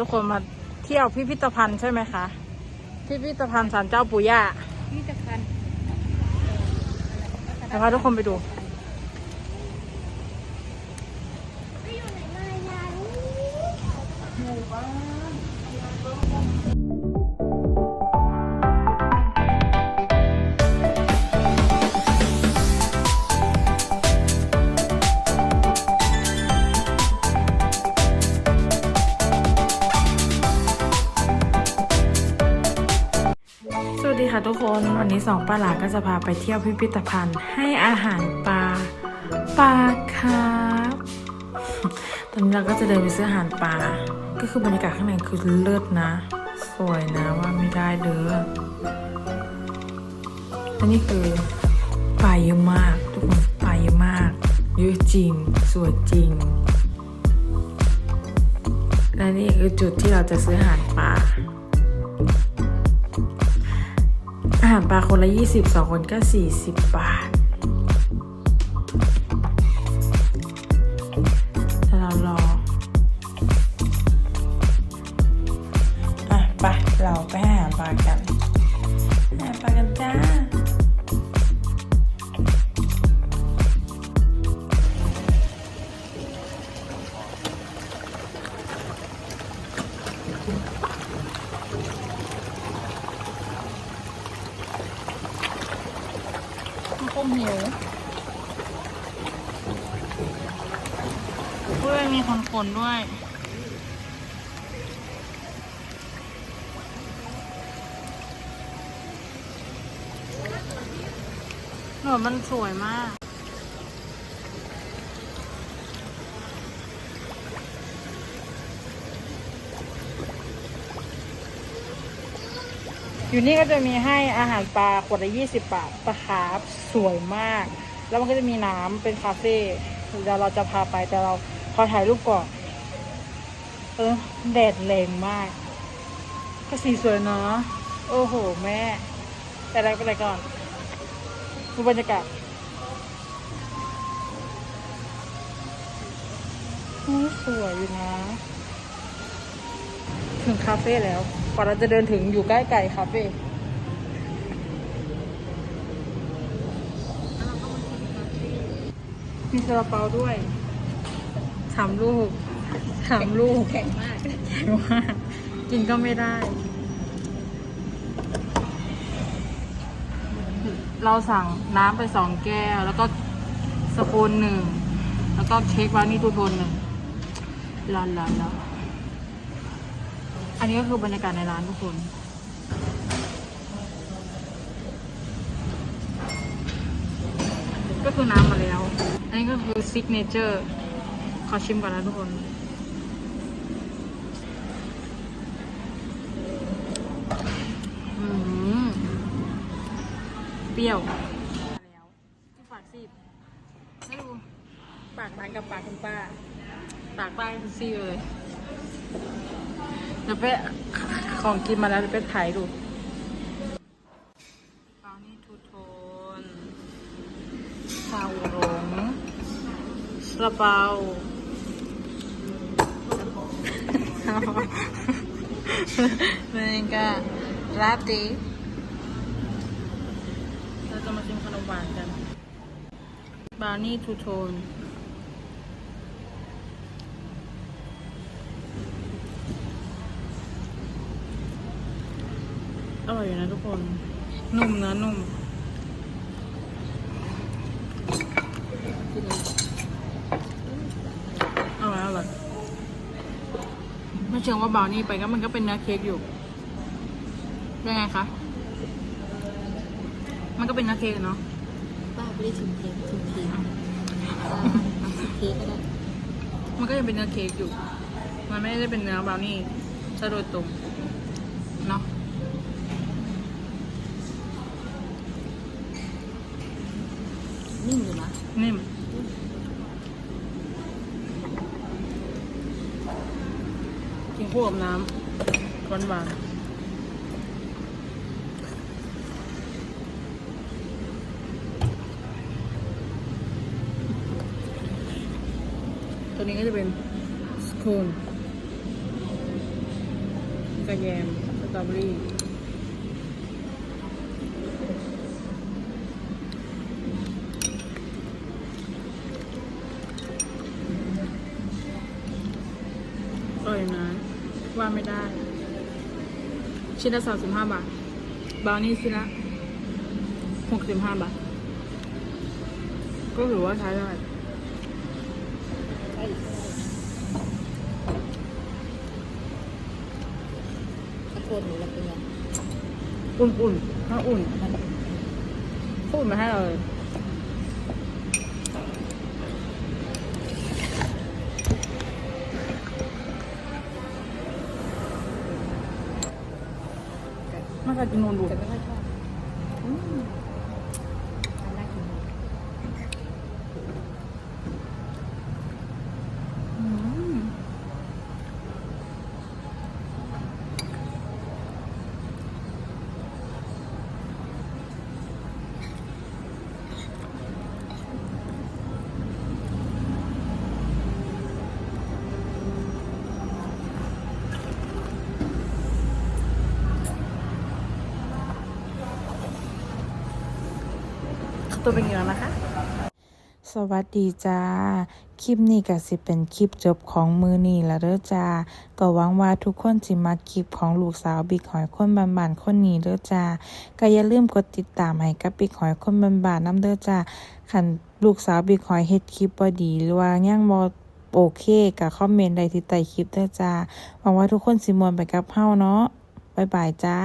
ทุกคนมาเที่ยวพิพิธภัณฑ์ใช่ไหมคะ พิพิธภัณฑ์ศาลเจ้าปู่ย่านี่จะคันเดี๋ยวพาทุกคนไปดูสวัสดี ค่ะทุกคน วันนี้สองป้าหลาก็จะพาไปเที่ยวพิพิธภัณฑ์ ให้อาหารปลาปลาครับตอนนี้เราก็จะเดินไปซื้ออาหารปลา ก็คือบรรยากาศข้างในคือเลิศนะ สวยนะว่าไม่ได้เด้อและนี่คือปลาเยอะมากทุกคนปลาเยอะมาก เยอะจริง สวยจริง และนี่คือจุดที่เราจะซื้ออาหารปลา หารปลาคนละ 20 2 คนก็ 40 บาท คมหิวเพื่อนมีคนคนๆด้วย หนวดมันสวยมาก อยู่นี่ก็จะมีให้อาหารปลาขวดละยี่สิบบาทปลาคาร์ฟสวยมาก แล้วมันก็จะมีน้ำเป็นคาเฟ่เดี๋ยวเราจะพาไปแต่เราขอถ่ายรูปก่อน เออแดดแรงมาก ก็สีสวยเนาะโอ้โห แม่ แต่อะไรไปอะไรก่อนดูบรรยากาศสวยอยู่นะ ถึงคาเฟ่แล้วกว่าเราจะเดินถึงอยู่ใกล้ไก่คาเฟ่มีซาลาเปาด้วยสามลูกสามลูกแข็งมากแข็งมาก กินก็ไม่ได้ เราสั่งน้ำไปสองแก้ว แล้วก็สปูนหนึ่ง แล้วก็เค้กบราวนี่ทูโทนหนึ่งลาลาลา อันนี้ก็คือบรรยากาศในร้านทุกคนก็คือน้ำมาแล้ว อันนี้ก็คือซิกเนเจอร์ ขอชิมก่อนนะทุกคน เปรี้ยวแล้วที่ปากซีดให้ดู ปากร้านกับปากคุณป้า ปากป้าคือซีดเลย เดี๋ยวไปของกินมาแล้วเดี๋ยวไปถ่ายดูบราวนี่ทูโทนชาอูหลงซาเปานี่ก็ลาต้เราจะมาชิมขนมหวานกันบราวนี่ทูโทน อร่อยอยู่นะทุกคน นุ่มนะนุ่มอร่อยอร่อยไม่เชิงว่าบราวนี่ไปก็มันก็เป็นเนื้อเค้กอยู่เป็นไงคะ มันก็เป็นเนื้อเค้กอะเนาะป้าไม่ได้ชิมเค้กชิมเค้กชิมเค้กก็ได้มันก็ยังเป็นเนื้อเค้กอยู่ มันไม่ได้เป็นเนื้อบราวนี่ซะโดยตรงเนาะ นิ่มอยู่นะนิ่มกินคู่กับน้ำหวานหวานๆตัวนี้ก็จะเป็นสโคนกระแยมสตรอเบอรี่ อร่อยนะว่าไม่ได้ ชิ้นละสามสิบห้าบาท บาวนี่ชิ้นละหกสิบห้าบาท ก็ถือว่าใช้ได้คนหนูละเป็นไงอุ่นๆถ้าอุ่นพูดมาให้เราเลย ไม่ ตัวเป็นอย่างนะคะ สวัสดีจ้า คลิปนี้ก็สิเป็นคลิปจบของมือนี้แล้วเด้อจ้า ก็หวังว่าทุกคนสิมาคลิปของลูกสาวบิ๊กหอยคนบานๆคนนี้เด้อจ้า ก็อย่าลืมกดติดตามให้กับบิ๊กหอยคนบานๆนำเด้อจ้าคันลูกสาวบิ๊กหอยเฮ็ดคลิปบ่ดีหรือว่ายังบ่โอเคก็คอมเมนต์ได้ที่ใต้คลิปเด้อจ้า หวังว่าทุกคนสิม่วนไปกับเฮาเนาะบ๊ายบายจ้า